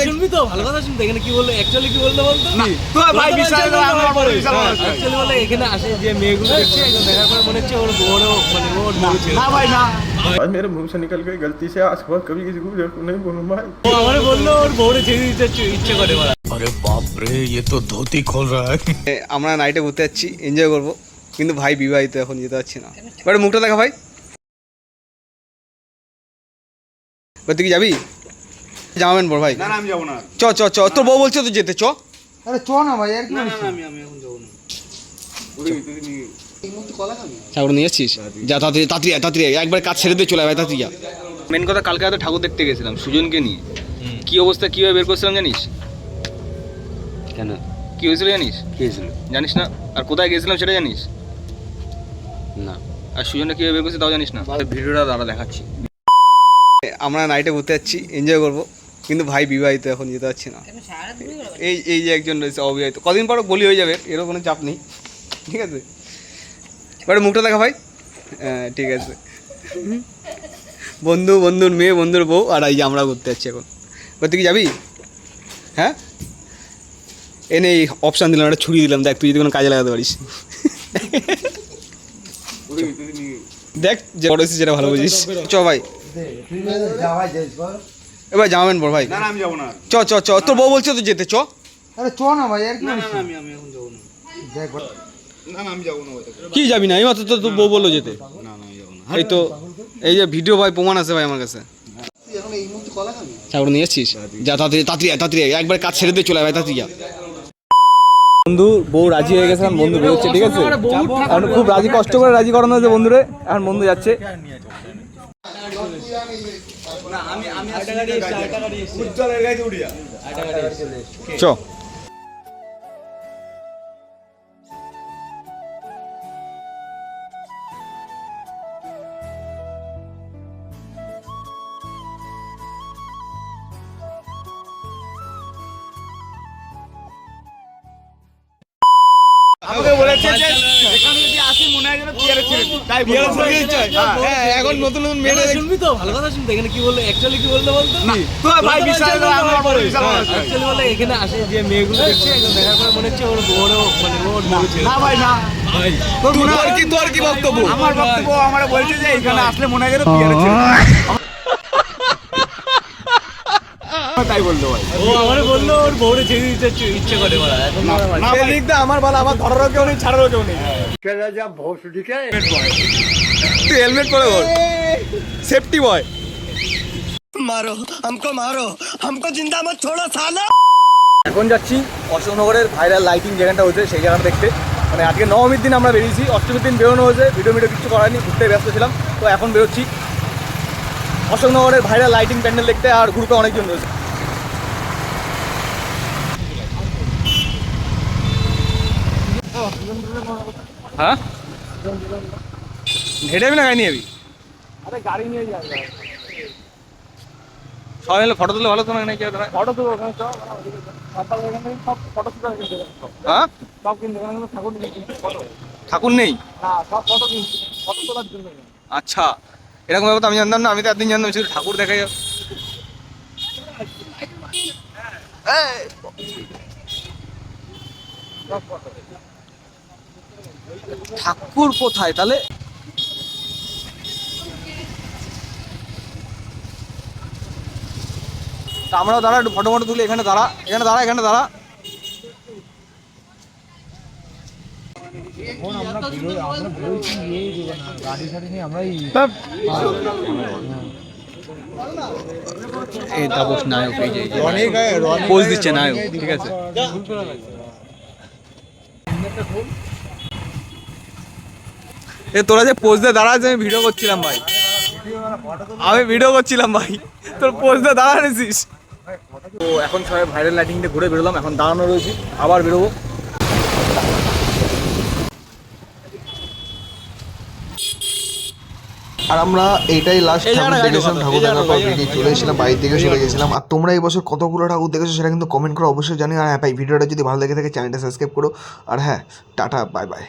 শুনবি তো ভালো কথা শুনতে এখানে কি বললো অ্যাকচুয়ালি কি বললো বলতো তো ভাই বিশাল আমার বড় বিশাল বড় আছে। অ্যাকচুয়ালি বলে এখানে আসে যে মেয়েগুলো দেখছে একদম দেখার পরে মনে হচ্ছে ওর বড় মানে ওর বউ ছিল না ভাই না भाई मेरे मुंह से निकल गई गलती से आज के बाद कभी किसी को नहीं बोलूँ भाई ও আমার বললো ওর বউরে ছেড়ে দিতে ইচ্ছে- ইচ্ছে করে ওরা এ, আমরা নাইটে ঘুরতে যাচ্ছি এনজয় করবো কিন্তু ভাই বিবাহিত এখন যেতে পারছি না এবারে মুখটা দেখা ভাই এবার তুই কি যাবি জামা প্যান্ট পর ভাই। না না আমি যাব না চ চ চ তোর বউ বলছে তো যেতে চ। আরে চ না ভাই আর কি না না আমি আমি এখন যাব না। ঠাকুর নিয়ে যা তাড়াতাড়ি তাড়াতাড়ি আয়, তাড়াতাড়ি একবার কাজ ছেড়ে দিয়ে চলে আয় তাড়াতাড়ি যা। মেন কথা কালকে রাতে ঠাকুর দেখতে গেছিলাম সুজনকে নিয়ে। কি অবস্থা কীভাবে বের করছিলাম জানিস? কেন? কি হয়েছিল জানিস? কি হয়েছিল? জানিস না? আর কোথায় গেছিলাম সেটা জানিস? না। আর সুজনটা কীভাবে বের করছে তাও জানিস না। ভিডিওটা দাঁড়া দেখাচ্ছি। আমরা নাইটে ঘুরতে যাচ্ছি এনজয় করব। কিন্তু ভাই বিবাহিত এখন যেতে পারছি না। এই এই যে একজন রয়েছে অবিবাহিত। কদিন পর বলি হয়ে যাবে এরও কোনো চাপ নেই। ঠিক আছে? এবারে মুখটা দেখা ভাই। হ্যাঁ ঠিক আছে। বন্ধু বন্ধুর মেয়ে বন্ধুর বউ আর এই যে আমরা ঘুরতে যাচ্ছি এখন। এবার তুই কি যাবি? হ্যাঁ? এনে এই অপশান দিলাম একটা ছুরি দিলাম। দেখ তুই যদি কোনো কাজে লাগাতে পারিস। দেখ যে বড় যেটা ভালো বুঝিস। চ ভাই। বল। এবার জামা প্যান্ট পর ভাই। না না আমি যাব না চ চ চ তোর বউ বলছে তো যেতে চ। আরে চ না ভাই আর কি না না আমি আমি এখন যাব না। দেখ। না না আমি যাব না ভাই। কি যাবি না? এই মাত্র তো তোর বউ বলল যেতে। না। না আমি যাব না। এই তো এই যে ভিডিও ভাই প্রমাণ আছে ভাই আমার কাছে। নিয়ে যা তাড়াতাড়ি তাড়াতাড়ি আয়, তাড়াতাড়ি একবার কাজ ছেড়ে দিয়ে চলে আয় ভাই তাড়াতাড়ি যা বন্ধু বউ রাজি হয়ে গেছিলাম বন্ধু বেরোচ্ছে ঠিক আছে? খুব রাজি কষ্ট করে রাজি করানো হয়েছে বন্ধুরে। এখন বন্ধু যাচ্ছে। চ আমাকে বলেছে যে এখানে যদি আসি মনে হয় যেন ছেড়ে দিই। তাই হ্যাঁ এখন নতুন নতুন মেয়েরা শুনবি তো? ভালো কথা শুনতে এখানে কি বলল? অ্যাকচুয়ালি কি বলল বলতো? তো ভাই বিশাল আমার বড় বিশাল বড় আছে। অ্যাকচুয়ালি বলে এখানে আসে যে মেয়েগুলো দেখছে একদম দেখার পরে মনে হচ্ছে ওর বড় মানে ওর বউ ছিল। না ভাই না। ভাই। তোর মনে তোর হয় কি তোর কি বক্তব্য? আমার বক্তব্য আমার বলছে যে এখানে আসলে মনে হয় যেন বিয়ারে ছেড়ে দিই। তাই ও বলল ওর বউরে ছেড়ে দিতে ইচ্ছে করে বলা না দা মানে। আমার বলা আমার ধরারও কেউ নেই ছাড়ারও কেউ নেই। হ্যাঁ। কেলা যা তুই হেলমেট পরে সেফটি বয় মারো আমকো মারো আমকো জিন্দা মত ছোড়ো সালা। এখন যাচ্ছি অশোকনগরের ভাইরাল লাইটিং যেখানটা হয়েছে সেই জায়গাটা দেখতে। মানে আজকে নবমীর দিন আমরা বেরিয়েছি অষ্টমীর দিন বেরোনো হয়েছে ভিডিও ভিডিও কিছু করায়নি ঘুরতে ব্যস্ত ছিলাম। তো এখন বেরোচ্ছি। অশোকনগরের ভাইরাল লাইটিং প্যান্ডেল দেখতে আর গ্রুপে অনেকজন রয়েছে। হ্যাঁ? হেঁটে যাবি না গাড়ি নিয়ে যাবি? আরে গাড়ি নিয়ে যাবি সবাই মিলে ফটো তুলে ভালো তো নাকি ফটো তুলো হ্যাঁ? ঠাকুর নেই। আচ্ছা। এরকম ব্যাপার তো আমি জানতাম না। আমি তো একদিন জানতাম শুধু ঠাকুর দেখা যাবে ঠাকুর কোথায়? তাহলে তা আমরাও দাঁড়া একটু ফটো ফটো তুলে এখানে দাঁড়া এখানে দাঁড়া এখানে দাঁড়া। এই তাপস নায়ক এই যে পোজ দিচ্ছে নায়ক ঠিক আছে। এ তোরা যে পোজ দিয়ে দাঁড়া আমি ভিডিও করছিলাম ভাই। আমি ভিডিও করছিলাম ভাই। তোর পোজ দিয়ে দাঁড়ানিস তো এখন সবাই ভাইরাল লাইটিংটা ঘুরে বেরোলাম এখন দাঁড়ানো রয়েছি আবার বেরোবো। আর আমরা এইটাই লাস্ট ঠাকুর দেখেছিলাম ঠাকুর দেখার পর বেরিয়ে চলে এসেছিলাম বাড়ির দিকে চলে গেছিলাম। আর তোমরা এই বছর কতগুলো ঠাকুর দেখেছ সেটা কিন্তু কমেন্ট করে অবশ্যই জানি আর হ্যাঁ ভাই ভিডিওটা যদি ভালো লেগে থাকে চ্যানেলটা সাবস্ক্রাইব করো। আর হ্যাঁ টাটা বাই বাই